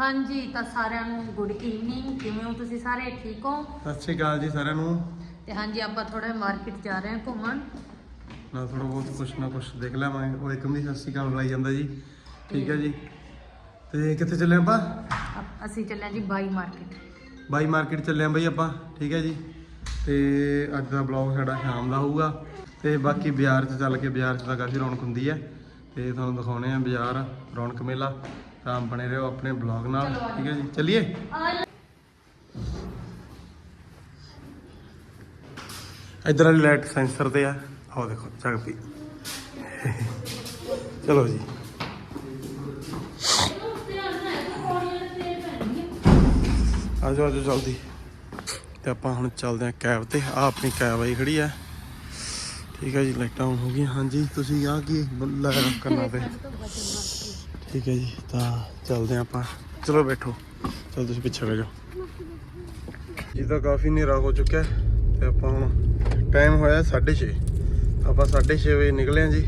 ਹਾਂਜੀ ਤਾਂ ਸਾਰਿਆਂ ਨੂੰ ਗੁੱਡ ਈਵਨਿੰਗ ਕਿਵੇਂ ਹੋ ਤੁਸੀਂ ਸਾਰੇ? ਠੀਕ ਹੋ? ਸਤਿ ਸ਼੍ਰੀ ਅਕਾਲ ਜੀ ਸਾਰਿਆਂ ਨੂੰ। ਤੇ ਹਾਂਜੀ ਆਪਾਂ ਥੋੜਾ ਮਾਰਕੀਟ ਜਾ ਰਹੇ ਹਾਂ ਘੁੰਮਣ। ਨਾ ਥੋੜਾ ਬਹੁਤ ਕੁਛ ਨਾ ਕੁਛ ਦੇਖ ਲਵਾਂਗੇ ਉਹ ਇੱਕਮ ਦੀ ਸਤਿ ਸ਼੍ਰੀ ਅਕਾਲ ਬੁਲਾਈ ਜਾਂਦਾ ਜੀ। ਠੀਕ ਹੈ ਜੀ। ਤੇ ਕਿੱਥੇ ਚੱਲੇ ਆਪਾਂ? ਅਪ- ਅਸੀਂ ਚੱਲੇ ਜੀ ਬਾਈ ਮਾਰਕੀਟ ਬਾਈ ਮਾਰਕੀਟ ਚੱਲੇ ਆਂ ਬਈ ਆਪਾਂ। ਠੀਕ ਹੈ ਜੀ। ਤੇ ਅੱਜ ਦਾ ਬਲੌਗ ਸਾਡਾ ਸ਼ਾਮ ਦਾ ਹੋਊਗਾ। ਤੇ ਬਾਕੀ ਬਾਜ਼ਾਰ 'ਚ ਚੱਲ ਕੇ ਬਾਜ਼ਾਰ 'ਚ ਤਾਂ ਕਾਫੀ ਰੌਣਕ ਹੁੰਦੀ ਹੈ। ਤੇ ਤੁਹਾਨੂੰ ਦਿਖਾਉਣੇ ਆ ਬਾਜ਼ਾਰ ਰੌਣਕ ਮੇਲਾ। ਤਾਂ ਬਣੇ ਰਹੋ ਆਪਣੇ ਬਲੌਗ ਨਾਲ ਠੀਕ ਹੈ ਜੀ ਚੱਲੀਏ? ਇਧਰ ਵਾਲੀ ਲਾਈਟ ਸੈਂਸਰ ਤੇ ਆ ਆਓ ਦੇਖੋ ਚੱਕ ਪਈ ਚਲੋ ਜੀ। ਆਜੋ ਆਜੋ ਜਲਦੀ। ਤੇ ਆਪਾਂ ਹੁਣ ਚੱਲਦੇ ਆ ਕੈਬ ਤੇ ਆ ਆਪਣੀ ਕੈਬ ਆਈ ਖੜੀ ਆ। ਠੀਕ ਹੈ ਜੀ ਲਾਈਟਾਂ ਆਨ ਹੋ ਗਈਆਂ। ਹਾਂਜੀ ਤੁਸੀਂ ਆ ਕੀ? ਕੰਨਾਂ ਤੇ। ਠੀਕ ਹੈ ਜੀ, ਤਾਂ ਚੱਲਦੇ ਆ ਆਪਾਂ। ਚਲੋ ਬੈਠੋ। ਚਲ ਤੁਸੀਂ ਪਿੱਛੇ ਬਹਿ ਜਾਓ। ਜੀ ਤਾਂ ਕਾਫੀ ਹਨੇਰਾ ਹੋ ਚੁੱਕਿਆ ਹੈ ਤੇ ਆਪਾਂ ਹੁਣ ਟਾਈਮ ਹੋਇਆ 6:30 ਆਪਾਂ 6:30 ਵਜੇ ਨਿਕਲੇ ਆ ਜੀ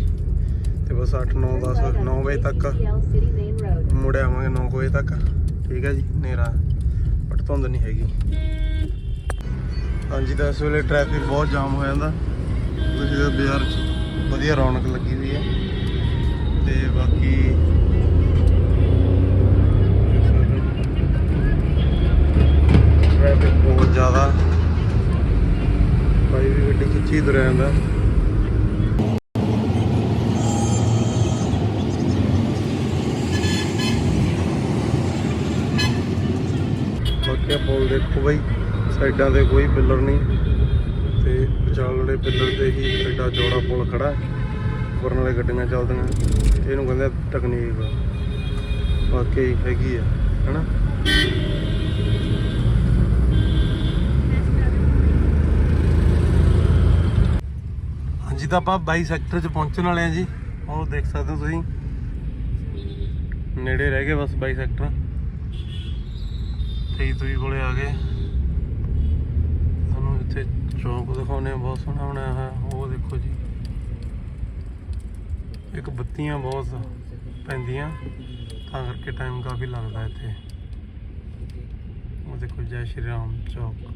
ਤੇ ਬਸ 8 9 10 9 ਵਜੇ ਤੱਕ ਮੁੜ ਆਵਾਂਗੇ 9 ਵਜੇ ਤੱਕ। ਠੀਕ ਹੈ ਜੀ, ਹਨੇਰਾ ਬਟ ਧੁੰਦ ਨਹੀਂ ਹੈਗੀ। ਹਾਂਜੀ, ਤਾਂ ਇਸ ਵੇਲੇ ਟ੍ਰੈਫਿਕ ਬਹੁਤ ਜਾਮ ਹੋ ਜਾਂਦਾ। ਤੁਸੀਂ ਤਾਂ ਬਾਜ਼ਾਰ 'ਚ ਵਧੀਆ ਰੌਣਕ ਲੱਗੀ ਹੋਈ ਹੈ। ਤੇ ਬਾਕੀ ਟ੍ਰੈਫਿਕ ਬਹੁਤ ਜ਼ਿਆਦਾ। ਭਾਈ ਵੀ ਗੱਡੀ ਖਿੱਚੀ ਤੁਰਿਆ ਜਾਂਦਾ। ਬਾਕੀ ਪੁਲ ਦੇਖੋ ਬਈ ਸਾਈਡਾਂ ਤੇ ਕੋਈ ਪਿੱਲਰ ਨਹੀਂ। ਤੇ ਵਿਚਾਲੜੇ ਪਿੱਲਰ ਤੇ ਹੀ ਐਡਾ ਚੌੜਾ ਪੁਲ ਖੜਾ ਉੱਪਰ ਨਾਲੇ ਗੱਡੀਆਂ ਚੱਲਦੀਆਂ। ਇਹਨੂੰ ਕਹਿੰਦੇ ਆ ਟੈਕਨੀਕ ਵਾਕਈ ਹੈਗੀ ਆ ਹੈਨਾ ਹਾਂਜੀ ਤਾਂ ਆਪਾਂ 22 ਸੈਕਟਰ 'ਚ ਪਹੁੰਚਣ ਵਾਲੇ ਆ ਜੀ। ਉਹ ਦੇਖ ਸਕਦੇ ਹੋ ਤੁਸੀਂ। ਨੇੜੇ ਰਹਿ ਗਏ ਬਸ 22 ਸੈਕਟਰ। ਤੇਈ ਤੁਸੀਂ ਕੋਲੇ ਆ ਗਏ। ਤੁਹਾਨੂੰ ਇੱਥੇ ਚੌਂਕ ਦਿਖਾਉਣੇ ਆ ਬਹੁਤ ਸੋਹਣਾ ਬਣਾਇਆ ਹੋਇਆ। ਉਹ ਦੇਖੋ ਜੀ। ਇੱਕ ਬੱਤੀਆਂ ਬਹੁਤ ਪੈਂਦੀਆਂ। ਤਾਂ ਕਰਕੇ ਟਾਈਮ ਕਾਫੀ ਲੱਗਦਾ ਇੱਥੇ। ਉਹ ਦੇਖੋ ਜੈ ਸ਼੍ਰੀ ਰਾਮ ਚੌਕ।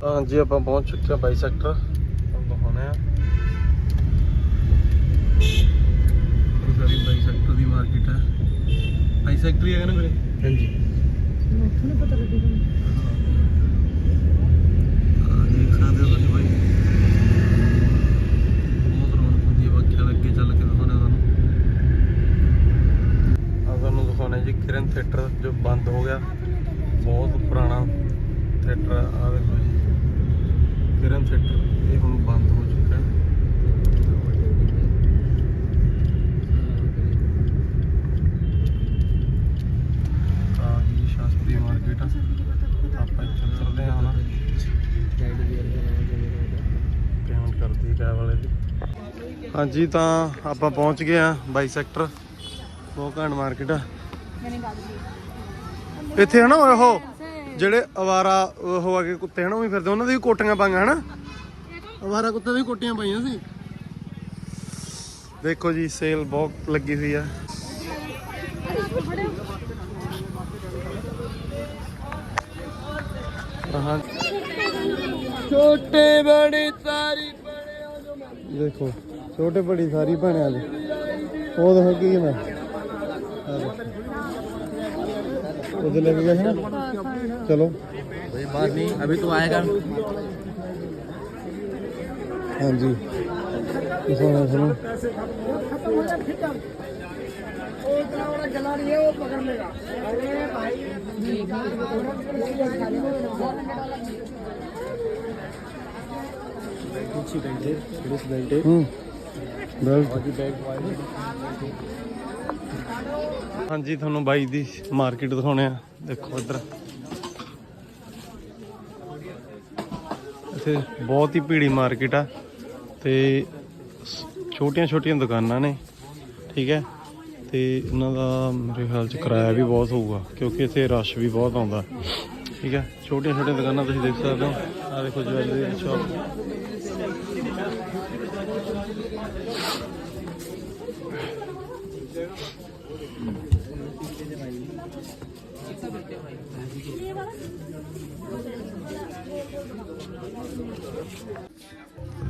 ਤਾਂ ਜੀ ਆਪਾਂ ਪਹੁੰਚ ਚੁੱਕੇ ਹਾਂ 22 ਸੈਕਟਰ ਦਿਖਾਉਣੇ ਆ ਇਹ ਸਾਰੀ 22 ਸੈਕਟਰ ਦੀ ਮਾਰਕੀਟ ਹੈ। 22 ਸੈਕਟਰ ਹੀ ਹੈਗਾ ਨਾ ਵੀਰੇ? ਹਾਂਜੀ। ਮੈਨੂੰ ਨਹੀਂ ਪਤਾ ਲੱਗੇਗਾ ਆ ਦੇਖ ਸਕਦੇ ਹੋ ਤੁਸੀਂ ਬਾਈ। ਹੈ ਦਿਖਾਉਣੇ ਜੀ ਕਿਰਨ ਥੀਏਟਰ ਜੋ ਬੰਦ ਹੋ ਗਿਆ। ਬਹੁਤ ਪੁਰਾਣਾ ਥੀਏਟਰ ਆ। ਦੇਖੋ ਜੀ। ਕਿਰਨ ਥੀਏਟਰ ਇਹ ਹੁਣ ਬੰਦ ਹੋ ਚੁੱਕਾ ਹੈ। ਆ ਜੀ ਸ਼ਾਸਤਰੀ ਮਾਰਕੀਟ। ਆ ਆਪਾਂ ਇੱਥੇ ਚੱਲਦੇ ਹਾਂ ਹੁਣ। ਪੇਮੈਂਟ ਕਰਤੀ ਕੈਬ ਵਾਲੇ ਦੀ। ਹਾਂਜੀ ਤਾਂ ਆਪਾਂ ਪਹੁੰਚ ਗਏ ਆ 22 ਸੈਕਟਰ। ਬਹੁਤ ਘੈਂਟ ਮਾਰਕੀਟ ਆ। ਇੱਥੇ ਹਨਾ ਉਹ। ਜਿਹੜੇ ਅਵਾਰਾ ਉਹ ਆ ਕੇ ਕੁੱਤੇ ਹਨਾ ਉਹ ਵੀ ਫਿਰਦੇ ਉਹਨਾਂ ਦੀ ਵੀ ਕੋਟੀਆਂ ਪਾਈਆਂ ਹਨਾ? ਅਵਾਰਾ ਕੁੱਤੇ ਦੀ ਕੋਟੀਆਂ ਪਾਈਆਂ ਸੀ। ਦੇਖੋ ਜੀ ਸੇਲ ਬਹੁਤ ਲੱਗੀ ਹੋਈ ਆ। ਹਾਂ ਛੋਟੇ ਬੜੇ ਸਾਰੀ ਦੇਖੋ ਛੋਟੇ ਬੜੀ ਸਾਰੀ ਬਣਿਆ ਦੇ ਉਹ ਦੇਖੋ ਕੀ ਕਹਿੰਦਾ ਉਹਦੇ ਲੱਗ ਗਿਆ ਹੈ ਨਾ। ਚਲੋ कोई बात नहीं अभी तो आएगा ਹਾਂਜੀ ਦਿਖਾਉਣਾ ਤੁਹਾਨੂੰ ਹੂੰ ਬੈਲਟ ਹਾਂਜੀ ਤੁਹਾਨੂੰ ਬਾਈ ਦੀ ਮਾਰਕੀਟ ਦਿਖਾਉਣੇ ਆ ਦੇਖੋ ਇੱਧਰ ਇੱਥੇ ਬਹੁਤ ਹੀ ਭੀੜੀ ਮਾਰਕੀਟ ਆ ਤੇ ਛੋਟੀਆਂ ਛੋਟੀਆਂ ਦੁਕਾਨਾਂ ਨੇ, ਠੀਕ ਹੈ? ਤੇ ਉਹਨਾਂ ਦਾ ਮੇਰੇ ਖਿਆਲ ਚ ਕਿਰਾਇਆ ਵੀ ਬਹੁਤ ਹੋਊਗਾ, ਕਿਉਂਕਿ ਇੱਥੇ ਰਸ਼ ਵੀ ਬਹੁਤ ਆਉਂਦਾ, ਠੀਕ ਹੈ? ਛੋਟੀਆਂ ਛੋਟੀਆਂ ਦੁਕਾਨਾਂ ਤੁਸੀਂ ਦੇਖ ਸਕਦੇ ਹੋ ਆ ਦੇਖੋ ਜਵੈਲਰੀ ਦੀ ਸ਼ਾਪ।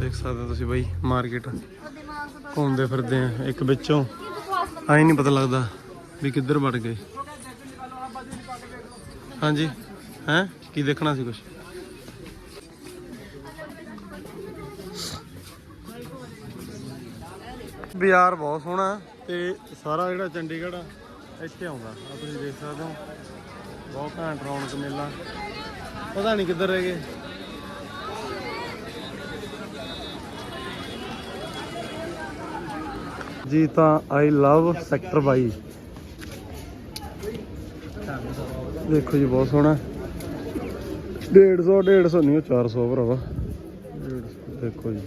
ਦੇਖ ਸਕਦੇ ਹੋ ਤੁਸੀਂ ਬਾਈ, ਮਾਰਕੀਟ। ਘੁੰਮਦੇ ਫਿਰਦੇ ਆ, ਇੱਕ ਵਿੱਚੋਂ। ਆਈ ਨਹੀਂ ਪਤਾ ਲੱਗਦਾ ਵੀ ਕਿੱਧਰ ਵੜ ਗਏ। ਹਾਂਜੀ, ਹੈ? ਕੀ ਦੇਖਣਾ ਸੀ ਕੁਛ? ਬਾਜ਼ਾਰ ਬਹੁਤ ਸੋਹਣਾ ਤੇ ਸਾਰਾ ਜਿਹੜਾ ਚੰਡੀਗੜ੍ਹ ਆ, ਇੱਥੇ ਆਉਂਦਾ। ਆ ਤੁਸੀਂ ਦੇਖ ਸਕਦੇ ਹੋ। ਬਹੁਤ ਘੈਂਟ ਰੌਣਕ ਮੇਲਾ। ਪਤਾ ਨਹੀਂ ਕਿੱਧਰ ਰਹਿ ਗਏ। ਜੀ, ਤਾਂ ਆਈ ਲਵ ਸੈਕਟਰ 22 ਦੇਖੋ ਜੀ, ਬਹੁਤ ਸੋਹਣਾ। 150 150 ਨਹੀਂ, ਉਹ 400 ਭਰਾਵਾ। 150 ਦੇਖੋ ਜੀ।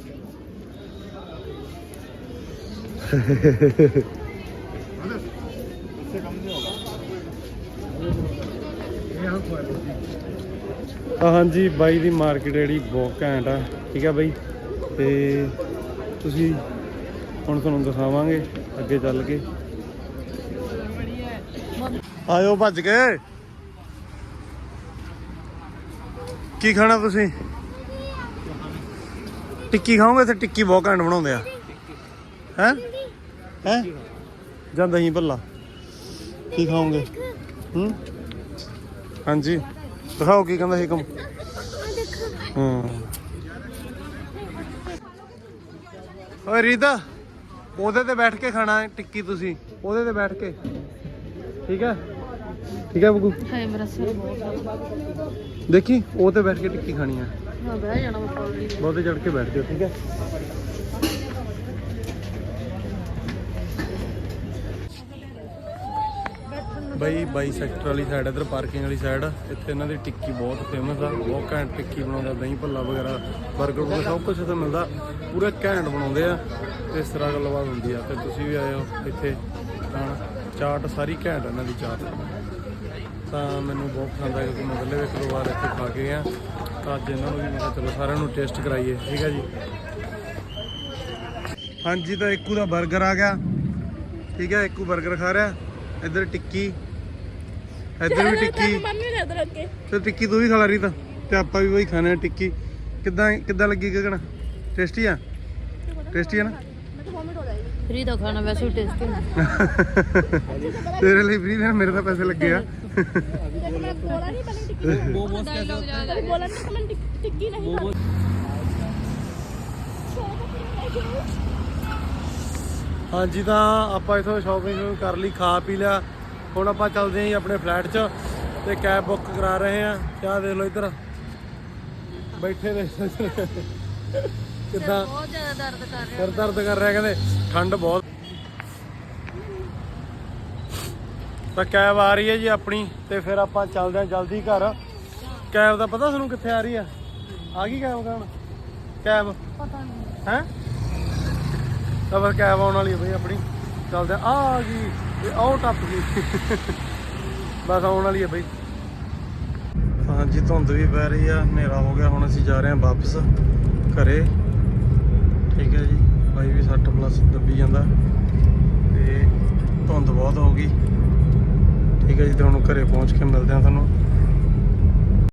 ਹਾਂਜੀ, ਬਾਈ ਦੀ ਮਾਰਕੀਟ ਜਿਹੜੀ ਬਹੁਤ ਘੈਂਟ ਆ, ਠੀਕ ਆ ਬਾਈ? ਤੇ ਤੁਸੀਂ ਹੁਣ ਤੁਹਾਨੂੰ ਦਿਖਾਵਾਂਗੇ, ਅੱਗੇ ਚੱਲ ਕੇ। ਆਇਓ ਭੱਜ ਕੇ। ਕੀ ਖਾਣਾ ਤੁਸੀਂ? ਟਿੱਕੀ ਖਾਓਗੇ? ਤੇ ਟਿੱਕੀ ਬਹੁਤ ਘੈਂਟ ਬਣਾਉਂਦੇ ਆ। ਹੈ? ਹੈ? ਜਾਂ ਦਹੀਂ ਭੱਲਾ। ਕੀ ਖਾਓਗੇ? ਹੂੰ? ਹਾਂਜੀ। ਦਿਖਾਓ ਕੀ ਕਹਿੰਦਾ ਹਿਕਮ। ਹਾਂ। ਓਏ ਰੀਤਾ। ਉਹਦੇ ਤੇ ਬੈਠ ਕੇ ਖਾਣਾ ਹੈ ਟਿੱਕੀ ਤੁਸੀਂ। ਉਹਦੇ ਤੇ ਬੈਠ ਕੇ। ਠੀਕ ਹੈ? ਠੀਕ ਹੈ ਬਗੂ ਹਾਏ ਮੇਰਾ ਸਿਰ ਬਹੁਤ ਦੇਖੀ ਉਹ ਤੇ ਬੈਠ ਕੇ ਟਿੱਕੀ ਖਾਣੀ ਹੈ। ਹਾਂ ਬਹਿ ਜਾਣਾ ਮੈਂ ਬਹੁਤੇ ਚੜ ਕੇ ਬੈਠ ਜਾਓ ਠੀਕ ਹੈ? ਬਈ ਬਾਈ ਸੈਕਟਰ ਵਾਲੀ ਸਾਈਡ ਇਧਰ ਪਾਰਕਿੰਗ ਵਾਲੀ ਸਾਈਡ ਇੱਥੇ ਇਹਨਾਂ ਦੀ ਟਿੱਕੀ ਬਹੁਤ ਫੇਮਸ ਆ। ਬਹੁਤ ਘੈਂਟ ਟਿੱਕੀ ਬਣਾਉਂਦਾ ਦਹੀਂ ਭੱਲਾ ਵਗੈਰਾ 버ਗਰ ਵਗੈਰਾ ਸਭ ਕੁਝ ਇੱਥੇ ਮਿਲਦਾ। ਪੂਰਾ ਘੈਂਟ ਬਣਾਉਂਦੇ ਆ। ਤੇ ਇਸ ਤਰ੍ਹਾਂ ਗੱਲਬਾਤ ਹੁੰਦੀ ਆ ਤੇ ਤੁਸੀਂ ਵੀ ਆਇਓ ਇੱਥੇ। ਖਾਣ ਚਾਟ ਸਾਰੀ ਘੈਂਟ ਆ ਇਹਨਾਂ ਦੀ ਚਾਟ। ਤਾਂ ਮੈਨੂੰ ਬਹੁਤ ਪਸੰਦ ਆਇਆ ਕਿਉਂਕਿ ਮੈਂ ਪਹਿਲੇ ਵੀ ਇੱਕ ਦੋ ਵਾਰ ਇੱਥੇ ਖਾ ਕੇ ਗਿਆ ਤਾਂ ਅੱਜ ਇਹਨਾਂ ਨੂੰ ਵੀ ਮੈਂ ਚਲੋ ਸਾਰਿਆਂ ਨੂੰ ਟੇਸਟ ਕਰਾਈਏ ਠੀਕ ਹੈ ਜੀ? ਹਾਂਜੀ ਤਾਂ ਇੱਕੂ ਦਾ 버ਗਰ ਆ ਗਿਆ। ਠੀਕ ਹੈ ਇੱਕੂ 버ਗਰ ਖਾ ਰਿਹਾ। ਇੱਧਰ ਟਿੱਕੀ। ਇੱਧਰ ਵੀ ਟਿੱਕੀ। ਤੇ ਟਿੱਕੀ ਤੂੰ ਵੀ ਖਾ ਰਹੀ ਤਾਂ ਤੇ ਆਪਾਂ ਵੀ ਵਹੀ ਖਾਣੇ ਆ ਟਿੱਕੀ। ਕਿੱਦਾਂ ਕਿੱਦਾਂ ਲੱਗੀ ਗਗਨ? ਟੇਸਟੀ ਆ? ਟੇਸਟੀ ਆ ਨਾ? ਫਰੀ ਦਾ ਖਾਣਾ ਵੈਸੇ ਵੀ ਟੇਸਟੀ ਤੇਰੇ ਲਈ ਫ੍ਰੀ ਨੇ, ਮੇਰੇ ਤਾਂ ਪੈਸੇ ਲੱਗੇ ਆ। ਹਾਂਜੀ ਤਾਂ ਆਪਾਂ ਇਥੋਂ ਸ਼ਾਪਿੰਗ ਕਰ ਲਈ, ਖਾ ਪੀ ਲਿਆ। ਹੁਣ ਆਪਾਂ ਚੱਲਦੇ ਆਂ ਜੀ ਆਪਣੇ ਫਲੈਟ 'ਚ ਤੇ ਕੈਬ ਬੁੱਕ ਕਰਾ ਰਹੇ ਆਂ ਕਿਆ ਦੇਖ ਲਓ ਇੱਧਰ। ਬੈਠੇ ਨੇ। ਕਿੱਦਾਂ? ਬਹੁਤ ਜ਼ਿਆਦਾ ਦਰਦ ਕਰ ਰਿਹਾ ਸਿਰ ਦਰਦ ਕਰ ਰਿਹਾ ਕਹਿੰਦੇ ਠੰਡ ਬਹੁਤ। ਤਾਂ ਕੈਬ ਆ ਰਹੀ ਹੈ ਜੀ ਆਪਣੀ ਤੇ ਫਿਰ ਆਪਾਂ ਚੱਲਦੇ ਆਂ ਜਲਦੀ ਘਰ। ਕੈਬ ਦਾ ਪਤਾ ਤੁਹਾਨੂੰ ਕਿੱਥੇ ਆ ਰਹੀ ਆ ਆ ਗਈ ਕੈਬ ਕੌਣ? ਕੈਬ। ਪਤਾ ਨਹੀਂ। ਹੈ? ਤਾਂ ਫਿਰ ਕੈਬ ਆਉਣ ਵਾਲੀ ਹੈ ਬਈ ਆਪਣੀ। ਚੱਲਦੇ ਆਂ। ਆ ਆ ਗਈ। ਤੇ ਆਉ ਟੱਪ ਗਈ। ਬਸ ਆਉਣ ਵਾਲੀ ਹੈ ਬਈ। ਹਾਂਜੀ ਧੁੰਦ ਵੀ ਪੈ ਰਹੀ ਆ। ਹਨੇਰਾ ਹੋ ਗਿਆ। ਹੁਣ ਅਸੀਂ ਜਾ ਰਹੇ ਹਾਂ ਵਾਪਸ ਘਰੇ। ਠੀਕ ਹੈ ਜੀ, ਬਾਈ ਵੀ 60 ਪਲੱਸ ਦੱਬੀ ਜਾਂਦਾ। ਤੇ ਧੁੰਦ ਬਹੁਤ ਹੋ ਗਈ। ਠੀਕ ਹੈ ਜੀ, ਤੇ ਹੁਣ ਘਰੇ ਪਹੁੰਚ ਕੇ ਮਿਲਦੇ ਆ ਤੁਹਾਨੂੰ।